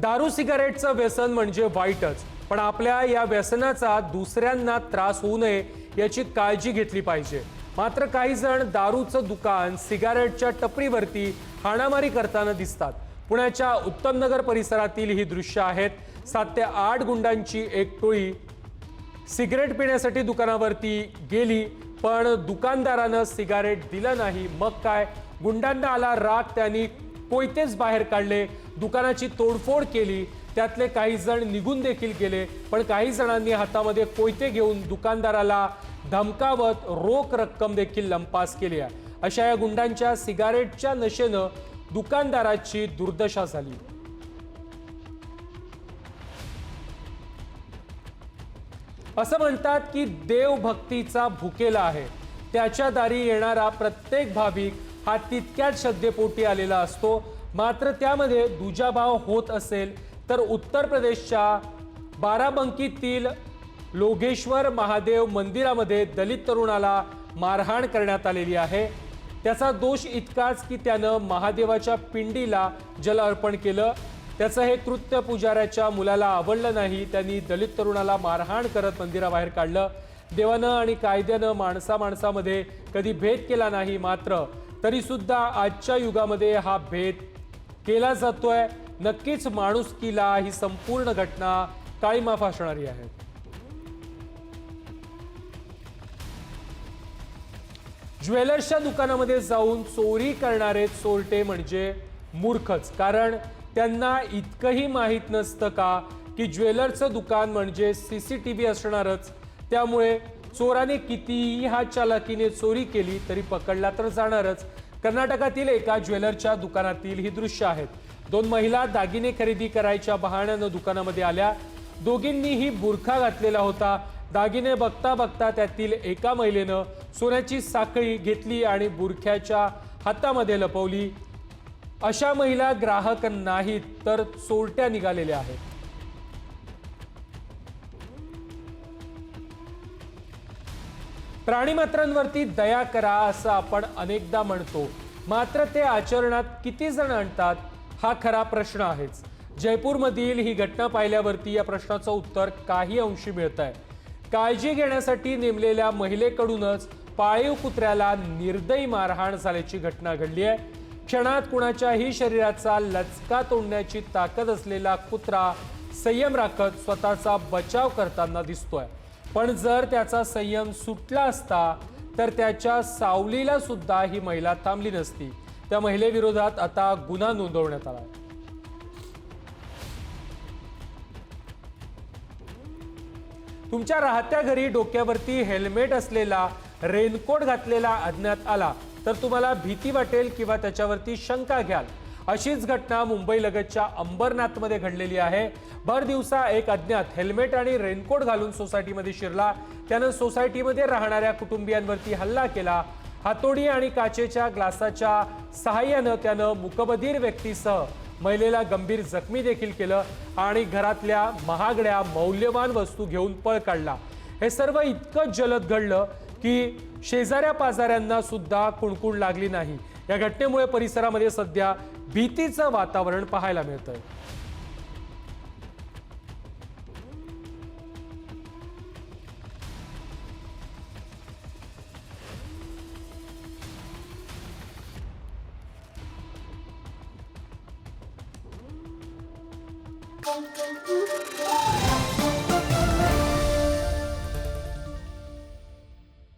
दारू सिगारेटचं व्यसन म्हणजे वाईटच. पण आपल्या या व्यसनाचा दुसऱ्यांना त्रास होऊ नये याची काळजी घेतली पाहिजे. मात्र काही जण दारूचं दुकान सिगारेटच्या टपरीवरती हाणामारी करताना दिसतात. पुण्याच्या उत्तमनगर परिसरातील ही दृश्य आहेत. सात ते आठ गुंडांची एक टोळी सिगरेट पिण्यासाठी दुकानावरती गेली पण दुकानदारानं सिगारेट दिलं नाही. मग काय? गुंडांना आला राग त्यांनी कोयतेच बाहेर काढले दुकानाची तोडफोड केली त्यातले काही जण निघून देखील गेले पण काही जणांनी हातामध्ये कोयते घेऊन दुकानदाराला धमकावत रोख रक्कम देखील लंपास केली आहे. अशा या गुंडांच्या सिगारेटच्या नशेनं दुकानदाराची दुर्दशा झाली. असं म्हणतात की देवभक्तीचा भुकेला आहे. त्याच्या दारी येणारा प्रत्येक भाविक हा तितक्याच श्रद्धेपोटी आलेला असतो. मात्र त्यामध्ये दुजाभाव होत असेल तर उत्तर प्रदेशच्या बाराबंकीतील लोगेश्वर महादेव मंदिरामध्ये दलित तरुणाला मारहाण करण्यात आलेली आहे. त्याचा दोष इतकाच की त्यानं महादेवाच्या पिंडीला जल अर्पण केलं. त्याचं हे कृत्य पुजाऱ्याच्या मुलाला आवडलं नाही. त्यांनी दलित तरुणाला मारहाण करत मंदिराबाहेर काढलं. देवानं आणि कायद्यानं माणसा माणसामध्ये कधी भेद केला नाही. मात्र तरी सुद्धा आजच्या युगामध्ये हा भेद केला जातोय. नक्कीच माणुसकीला ही संपूर्ण घटना काळीमाफ असणारी आहे. ज्वेलर्सच्या दुकानामध्ये जाऊन चोरी करणारे चोरटे म्हणजे मूर्खच. कारण त्यांना इतकंही माहीत नसतं का की ज्वेलरचं दुकान म्हणजे सी सी टी व्ही असणारच. त्यामुळे चोराने कितीही हात चालाकीने चोरी केली तरी पकडला तर जाणारच. कर्नाटकातील एका ज्वेलरच्या दुकानातील ही दृश्य आहेत दोन महिला दागिने खरेदी करायच्या बहाण्यानं दुकानामध्ये आल्या. दोघींनीही बुरखा घातलेला होता. दागिने बघता बघता त्यातील एका महिलेनं सोन्याची साखळी घेतली आणि बुरख्याच्या हातामध्ये लपवली. अशा महिला ग्राहक नाहीत तर चोरट्या निघालेल्या आहेत. प्राणीमात्रांवरती दया करा असं आपण अनेकदा म्हणतो. मात्र ते आचरणात किती जण आणतात हा खरा प्रश्न आहेच. जयपूरमधील ही घटना पाहिल्यावरती या प्रश्नाचं उत्तर काही अंशी मिळत आहे काळजी घेण्यासाठी नेमलेल्या महिलेकडूनच पाळीव कुत्र्याला निर्दयी मारहाण झाल्याची घटना घडली आहे. क्षणात कुणाच्याही शरीराचा लचका तोडण्याची ताकद असलेला कुत्रा संयम राखत स्वतःचा बचाव करताना दिसतोय. पण जर त्याचा संयम सुटला असता तर त्याच्या सावलीला सुद्धा ही महिला थांबली नसती. त्या महिलेविरोधात आता गुन्हा नोंदवण्यात आला आहे. तुमच्या राहत्या घरी डोक्यावरती हेल्मेट असलेला रेनकोट घातलेला अज्ञात आला तर तुम्हाला भीती वाटेल किंवा त्याच्यावरती शंका घ्याल. अशीच घटना मुंबईलगतच्या अंबरनाथमध्ये घडलेली आहे. भर दिवसा एक अज्ञात हेल्मेट आणि रेनकोट घालून सोसायटीमध्ये शिरला. त्यानं सोसायटीमध्ये राहणाऱ्या कुटुंबियांवरती हल्ला केला. हातोडी आणि काचेच्या ग्लासाच्या सहाय्यानं त्यानं मुकबधीर व्यक्तीसह महिलेला गंभीर जखमी देखील केलं आणि घरातल्या महागड्या मौल्यवान वस्तू घेऊन पळ काढला. हे सर्व इतकं जलद घडलं की शेजाऱ्या पाजाऱ्यांना सुद्धा कुणकुण लागली नाही. या घटनेमुळे परिसरामध्ये सध्या भीतीचं वातावरण पाहायला मिळतंय